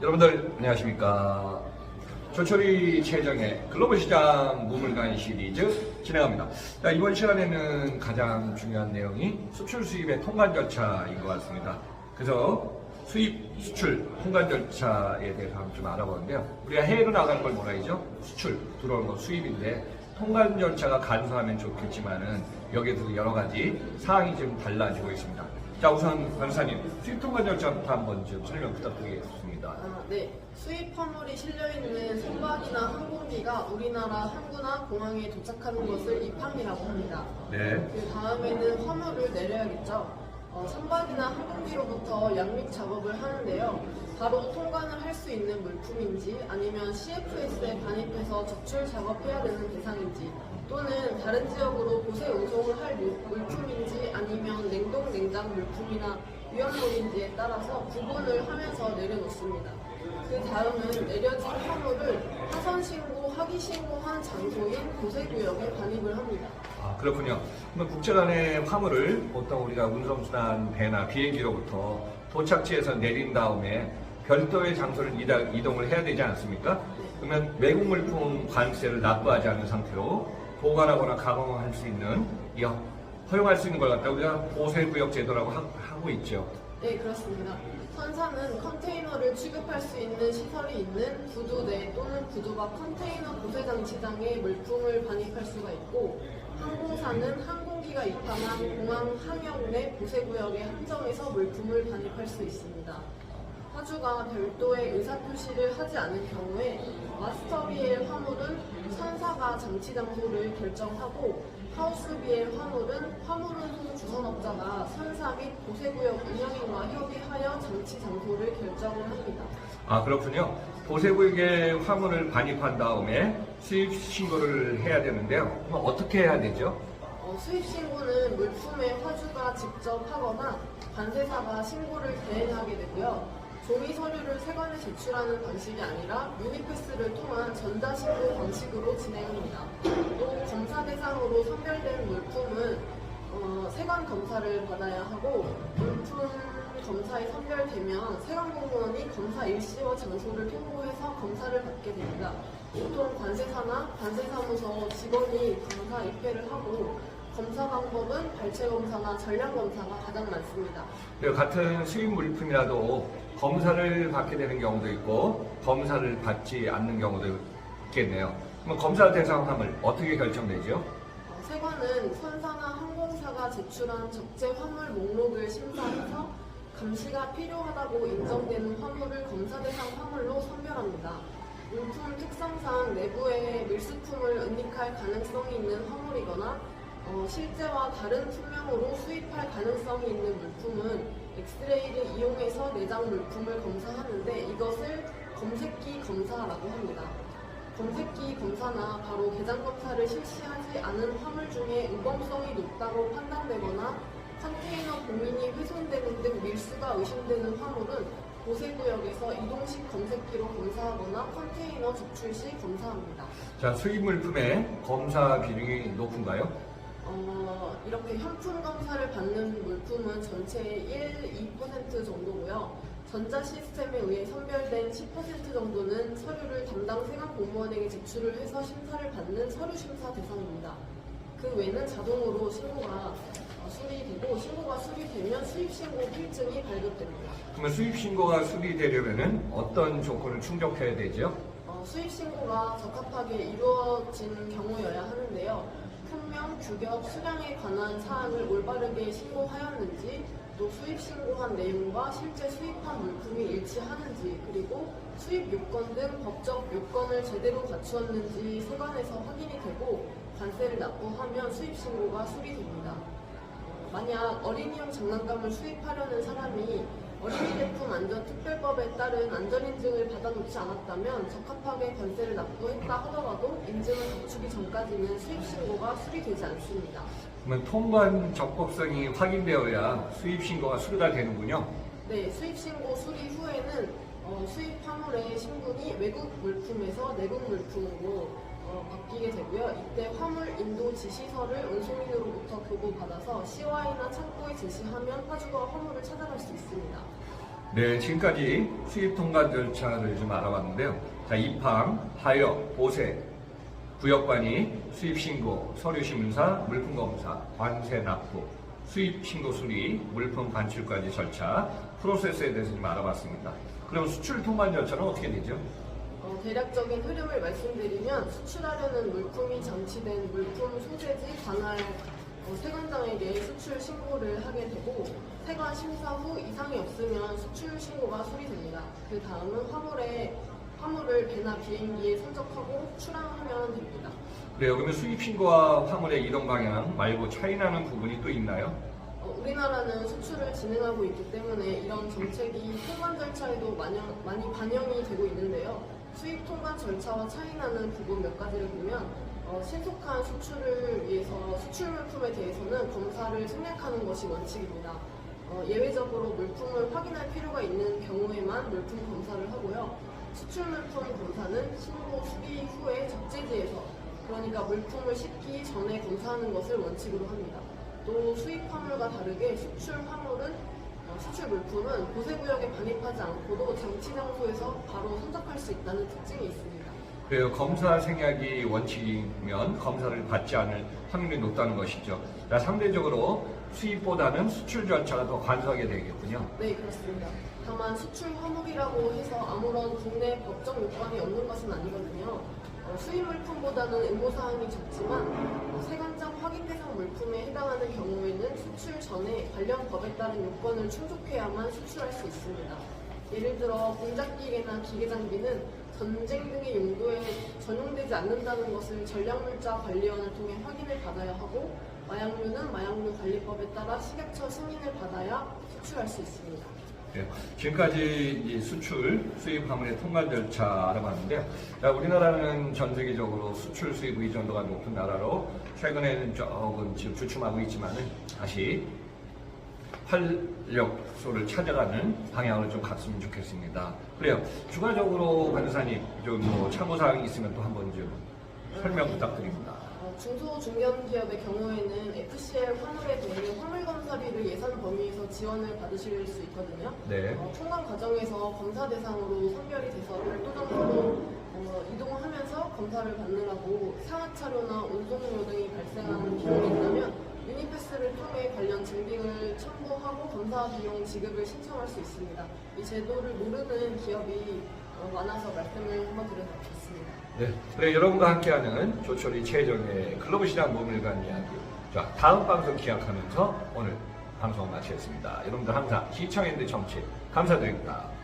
여러분들 안녕하십니까 조철이 최정의 글로벌 시장 무물간 시리즈 진행합니다. 자, 이번 시간에는 가장 중요한 내용이 수출 수입의 통관 절차인 것 같습니다. 그래서 수입 수출 통관 절차에 대해서 한번 좀 알아보는데요. 우리가 해외로 나가는 걸 뭐라 하죠? 수출 들어오는 건 수입인데 통관 절차가 간소하면 좋겠지만은 여기에도 여러 가지 사항이 좀 달라지고 있습니다. 자 우선 변사님 수입 통관 절차부터 한번 좀 설명 부탁드리겠습니다. 아, 네. 수입 화물이 실려있는 선박이나 항공기가 우리나라 항구나 공항에 도착하는 것을 입항이라고 합니다. 네. 그 다음에는 화물을 내려야겠죠. 어, 선박이나 항공기로부터 양육 작업을 하는데요. 바로 통관을 할 수 있는 물품인지 아니면 CFS에 반입해서 적출 작업해야 되는 대상인지 또는 다른 지역으로 보세 운송을 할 물- 물품인지 아니면 냉동 냉장 물품이나 위험물인지에 따라서 구분을 하면서 내려놓습니다. 그 다음은 내려진 화물을 하선 신고, 하기 신고한 장소인 보세 구역에 반입을 합니다. 아 그렇군요. 그러면 국제 간의 화물을 보통 우리가 운송수단 배나 비행기로부터 도착지에서 내린 다음에 별도의 장소를 이동을 해야 되지 않습니까? 그러면 외국 물품 관세를 납부하지 않은 상태로 보관하거나 가공할 수 있는 이 허용할 수 있는 걸 갖다 우리가 보세구역 제도라고 하- 하고 있죠. 네, 그렇습니다. 선사는 컨테이너를 취급할 수 있는 시설이 있는 구두 내 또는 구두 밖 컨테이너 보세 장치장에 물품을 반입할 수가 있고 항공사는 항공기가 입항한 공항 항역 내 보세구역에 한정해서 물품을 반입할 수 있습니다. 화주가 별도의 의사표시를 하지 않은 경우에 마스터비엘 화물은 선사가 장치 장소를 결정하고 하우스비엘 화물은 화물운송 주선업자가 선사 및 보세구역 운영인과 협의하여 장치 장소를 결정을 합니다. 아 그렇군요. 보세구역에 화물을 반입한 다음에 수입 신고를 해야 되는데요. 그럼 어떻게 해야 되죠? 어, 수입 신고는 물품의 화주가 직접 하거나 관세사가 신고를 대행하게 되고요. 종이 서류를 세관에 제출하는 방식이 아니라 유니패스를 통한 전자신고 방식으로 진행합니다. 또 검사 대상으로 선별된 물품은 어, 세관 검사를 받아야 하고 물품 검사에 선별되면 세관 공무원이 검사 일시와 장소를 통보해서 검사를 받게 됩니다. 보통 관세사나 관세사무소 직원이 검사 입회를 하고 검사 방법은 발체 검사나 전량 검사가 가장 많습니다. 같은 수입 물품이라도 검사를 받게 되는 경우도 있고 검사를 받지 않는 경우도 있겠네요. 그럼 검사 대상함을 어떻게 결정되죠? 어, 세관은 선사나 항공사가 제출한 적재 화물 목록을 심사해서 감시가 필요하다고 인정되는 화물을 검사 대상 화물로 선별합니다. 물품 특성상 내부에 밀수품을 은닉할 가능성이 있는 화물이거나 어, 실제와 다른 품명으로 수입할 가능성이 있는 물품은 엑스레이를 이용해서 내장 물품을 검사하는데 이것을 검색기 검사라고 합니다. 검색기 검사나 바로 개장 검사를 실시하지 않은 화물 중에 우범성이 높다고 판단되거나 컨테이너 봉인이 훼손되는 등 밀수가 의심되는 화물은 보세구역에서 이동식 검색기로 검사하거나 컨테이너 적출 시 검사합니다. 자, 수입 물품의 검사 비중이 높은가요? 어, 이렇게 현품 검사를 받는 물품은 전체의 1, 2% 정도고요. 전자 시스템에 의해 선별된 10% 정도는 서류를 담당 세관 공무원에게 제출을 해서 심사를 받는 서류 심사 대상입니다. 그 외는 자동으로 신고가 어, 수리되고 신고가 수리되면 수입 신고 필증이 발급됩니다. 그러면 수입 신고가 수리되려면 어떤 조건을 충족해야 되죠? 어, 수입 신고가 적합하게 이루어진 경우여야 하는데요. 품명, 규격, 수량에 관한 사항을 올바르게 신고하였는지, 또 수입 신고한 내용과 실제 수입한 물품이 일치하는지, 그리고 수입 요건 등 법적 요건을 제대로 갖추었는지 세관에서 확인이 되고 관세를 납부하면 수입 신고가 수리됩니다. 어, 만약 어린이용 장난감을 수입하려는 사람이 어린이 제품 안전 특별법에 따른 안전 인증을 받아놓지 않았다면 적합하게 관세를 납부했다 하더라도 인증을 갖추기 전까지는 수입 신고가 수리되지 않습니다. 그러면 통관 적법성이 확인되어야 수입 신고가 수리가 되는군요. 네, 수입 신고 수리 후에는 어, 수입 화물의 신분이 외국 물품에서 내국 물품으로 어, 바뀌게 되고요. 이때 화물 인도 지시서를 운송인으로부터 교부받아서 CY나 창고에 제시하면 화주가 화물을 찾아갈 수 있습니다. 네, 지금까지 수입 통관 절차를 좀 알아봤는데요. 자, 입항, 하역, 보세, 구역관이, 수입 신고, 서류 심사, 물품 검사, 관세 납부, 수입 신고 수리, 물품 반출까지 절차, 프로세스에 대해서 좀 알아봤습니다. 그럼 수출 통관 절차는 어떻게 되죠? 어, 대략적인 흐름을 말씀드리면 수출하려는 물품이 장치된 물품 소재지 관할 어, 세관장에게 수출 신고를 하게 되고 세관 심사 후 이상이 없으면 수출 신고가 수리됩니다. 그 다음은 화물에 화물을 배나 비행기에 선적하고 출항하면 됩니다. 그래요. 그러면 수입 신고와 화물의 이동 방향 말고 차이 나는 부분이 또 있나요? 어, 우리나라는 수출을 진행하고 있기 때문에 이런 정책이 통관 절차에도 많이, 많이 반영이 되고 있는데요. 수입 통관 절차와 차이 나는 부분 몇 가지를 보면 어, 신속한 수출을 위해서 수출 물품에 대해서는 검사를 생략하는 것이 원칙입니다. 어, 예외적으로 물품을 확인할 필요가 있는 경우에만 물품 검사를 하고요. 수출 물품 검사는 신고 수리 후에 적재지에서 그러니까 물품을 싣기 전에 검사하는 것을 원칙으로 합니다. 또 수입 화물과 다르게 수출 화물은 어, 수출 물품은 보세구역에 반입하지 않고도 장치 장소에서 바로 선적할 수 있다는 특징이 있습니다. 그래요. 검사 생략이 원칙이면 검사를 받지 않을 확률이 높다는 것이죠. 자, 상대적으로 수입보다는 수출 절차가 더 간소하게 되겠군요. 네, 그렇습니다. 다만 수출 화물이라고 해서 아무런 국내 법정 요건이 없는 것은 아니거든요. 어, 수입 물품보다는 의무사항이 적지만 어, 세관장 확인 대상 물품에 해당하는 경우에는 수출 전에 관련 법에 따른 요건을 충족해야만 수출할 수 있습니다. 예를 들어 공작기계나 기계 장비는 전쟁 등의 용도에 전용되지 않는다는 것을 전략물자 관리원을 통해 확인을 받아야 하고 마약류는 마약류 관리법에 따라 식약처 승인을 받아야 수출할 수 있습니다. 네, 지금까지 이 수출, 수입 화물의 통관 절차 알아봤는데요. 자, 우리나라는 전 세계적으로 수출 수입 의존도가 높은 나라로 최근에는 조금 지금 주춤하고 있지만은 다시 활력소를 찾아가는 방향을 좀 갔으면 좋겠습니다. 그래요. 추가적으로 변호사님 좀뭐 참고사항이 있으면 또 한번 좀 설명 부탁드립니다. 어, 중소 중견 기업의 경우에는 FCL 화물에 대해 화물 검사비를 예산 범위에서 지원을 받으실 수 있거든요. 네. 어, 통관 과정에서 검사 대상으로 선별이 돼서 별도 장소로 어, 이동하면서 검사를 받느라고 상하 차료나 운송료 등이 발생하는 비용이 있다면 유니패스를 통해 관련 증빙을 첨부하고 검사 비용 지급을 신청할 수 있습니다. 이 제도를 모르는 기업이 어, 많아서 말씀을 한번 드려봤습니다. 네. 그래 여러분과 함께하는 조철이 최정의 글로벌 시장 모밀관 이야기. 자, 다음 방송 기약하면서 오늘 방송 마치겠습니다. 여러분들 항상 시청해주신 청취 감사드립니다.